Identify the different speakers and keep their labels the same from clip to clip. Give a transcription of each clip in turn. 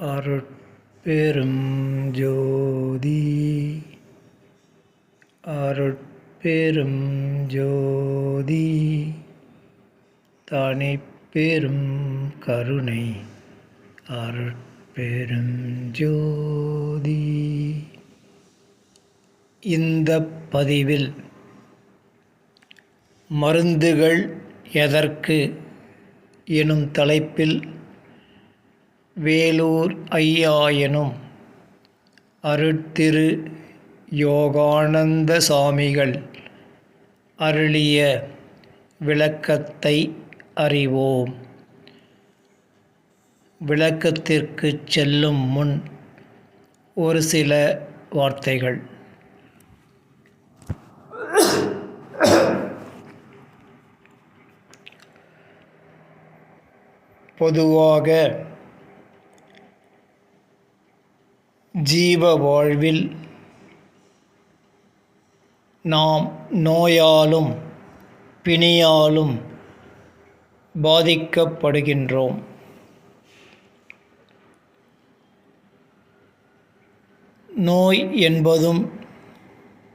Speaker 1: அருட்பெரும் ஜோதி அருட்பெரும் ஜோதி தனிப்பெரும் கருணை. அருட்பெரும் ஜோதி இந்த பதிவில் மருந்துகள் எதற்கு? எனும் தலைப்பில் வேலூர் ஐயாயனும் அருட்திரு யோகானந்த சாமிகள் அருளிய விளக்கத்தை அறிவோம். விளக்கத்திற்கு செல்லும் முன் ஒரு சில வார்த்தைகள். பொதுவாக ஜீவ வாழ்வில் நாம் நோயாலும் பிணியாலும் பாதிக்கப்படுகின்றோம். நோய் என்பதும்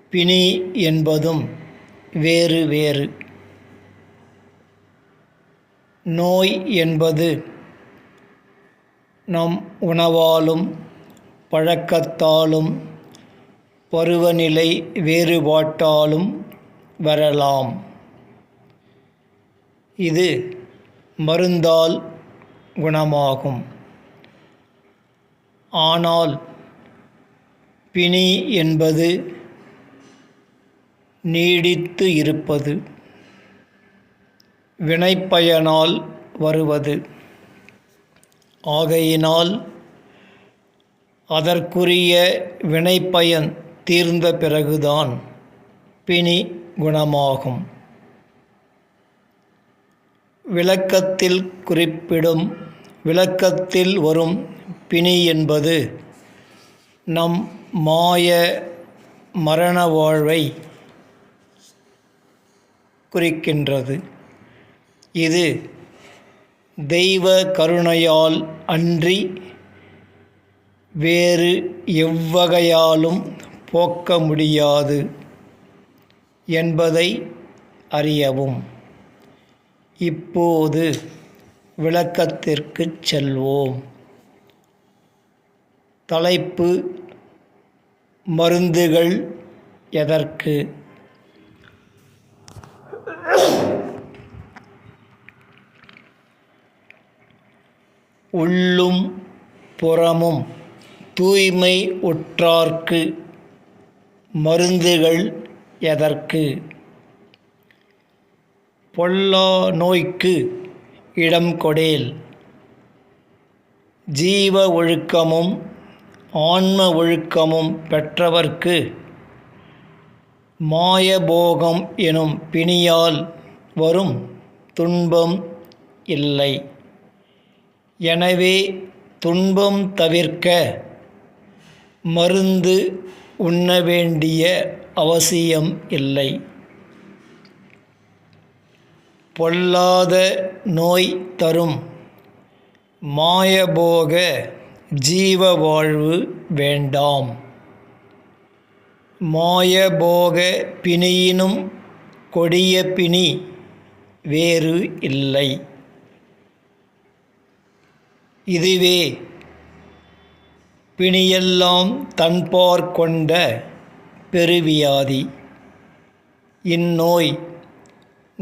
Speaker 1: பிணி என்பதும் வேறு வேறு. நோய் என்பது நம் உணவாலும் பழக்கத்தாலும் பருவநிலை வேறுபாட்டாலும் வரலாம். இது மருந்தால் குணமாகும். ஆனால் பிணி என்பது நீடித்து இருப்பது வினைப்பயனால் வருவது. ஆகையினால் அதற்குரிய வினைப்பயன் தீர்ந்த பிறகுதான் பிணி குணமாகும். விளக்கத்தில் குறிப்பிடும் விளக்கத்தில் வரும் பிணி என்பது நம் மாய மரண வாழ்வை குறிக்கின்றது. இது தெய்வ கருணையால் அன்றி வேறு எவ்வகையாலும் போக்க முடியாது என்பதை அறியவும். இப்போது விளக்கத்திற்கு செல்வோம். தலைப்பு மருந்துகள் எதற்கு? உள்ளும் புறமும் தூய்மை உற்றார்க்கு மருந்துகள் எதற்கு? பொல்லா நோய்க்கு இடம் கொடேல். ஜீவ ஒழுக்கமும் ஆன்ம ஒழுக்கமும் பெற்றவர்க்கு மாயபோகம் எனும் பிணியால் வரும் துன்பம் இல்லை. எனவே துன்பம் தவிர்க்க மருந்து உண்ண வேண்டிய அவசியம் இல்லை. பொல்லாத நோய் தரும். மாயபோக ஜீவ வாழ்வு வேண்டாம். மாயபோக பிணியினும் கொடிய பிணி வேறு இல்லை. இதுவே பிணியெல்லாம் தன்பார் கொண்ட பெருவியாதி. இந்நோய்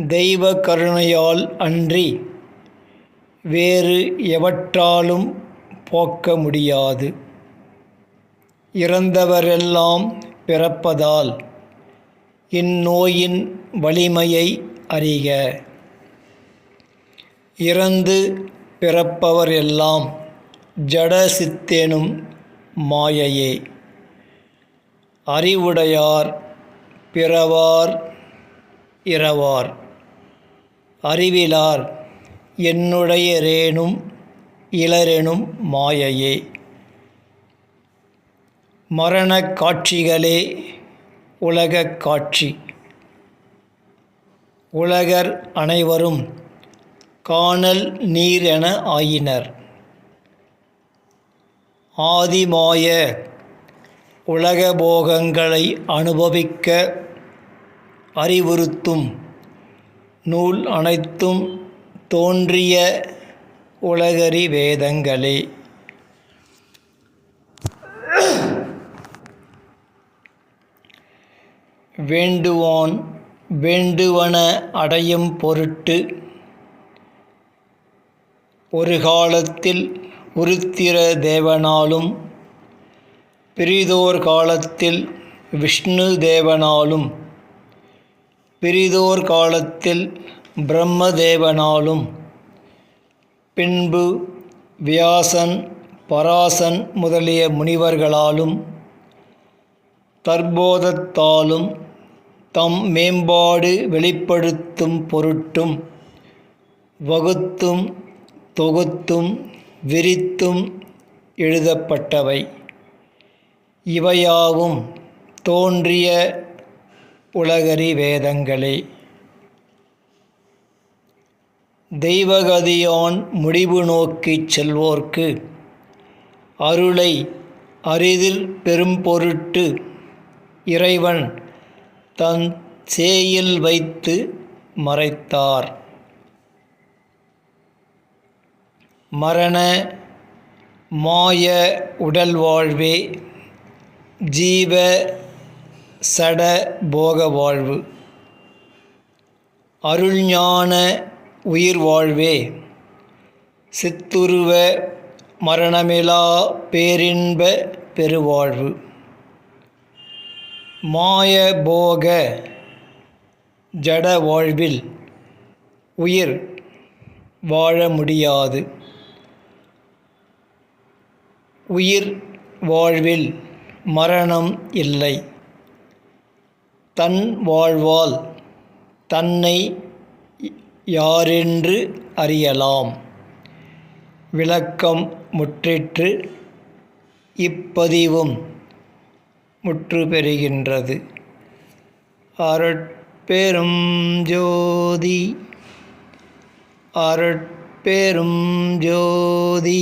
Speaker 1: தெய்வ கருணையால் அன்றி வேறு எவற்றாலும் போக்க முடியாது. இறந்தவரெல்லாம் பிறப்பதால் இந்நோயின் வலிமையை அறிக. இறந்து பிறப்பவரெல்லாம் ஜட சித்தேனும் மாயையே. அறிவுடையார் பிறவார் இரவார். அறிவிலார் என்னுடையரேனும் இளரெனும் மாயையே. மரணக் காட்சிகளே உலகக் காட்சி. உலகர் அனைவரும் காணல் நீர் என ஆயினர். ஆதிமாய உலக போகங்களை அனுபவிக்க அறிவுறுத்தும் நூல் அனைத்தும் தோன்றிய உலகறி வேதங்களே. வேண்டுவான் வேண்டுவன அடையும் பொருட்டு ஒரு காலத்தில் உருத்திர தேவனாலும் பிரிதோர் காலத்தில் விஷ்ணு தேவனாலும் பிரிதோர் காலத்தில் பிரம்மதேவனாலும் பின்பு வியாசன் பராசன் முதலிய முனிவர்களாலும் தற்போதத்தாலும் தம் மேம்பாடு வெளிப்படுத்தும் பொருட்டும் வகுத்தும் தொகுத்தும் விரித்தும் எழுதப்பட்டவை. இவையாவும் தோன்றிய உலகறி வேதங்களே. தெய்வகதியான் முடிவு நோக்கிச் செல்வோர்க்கு அருளை அரிதில் பெரும்பொருட்டு இறைவன் தன் சேயில் வைத்து மறைத்தார். மரண மாய உடல் வாழ்வே ஜீவ சட போக வாழ்வு அருள்ஞான உயிர் வாழ்வே சித்துருவ மரணமிலா பேரின்ப பெருவாழ்வு. மாய போக ஜட வாழ்வில் உயிர் வாழ முடியாது. உயிர் வாழ்வில் மரணம் இல்லை. தன் வாழ்வால் தன்னை யாரென்று அறியலாம்? விளக்கம் முற்றிற்று இப்பதிவும் முற்று பெறுகின்றது அருட்பெரும் ஜோதி அருட்பெரும் ஜோதி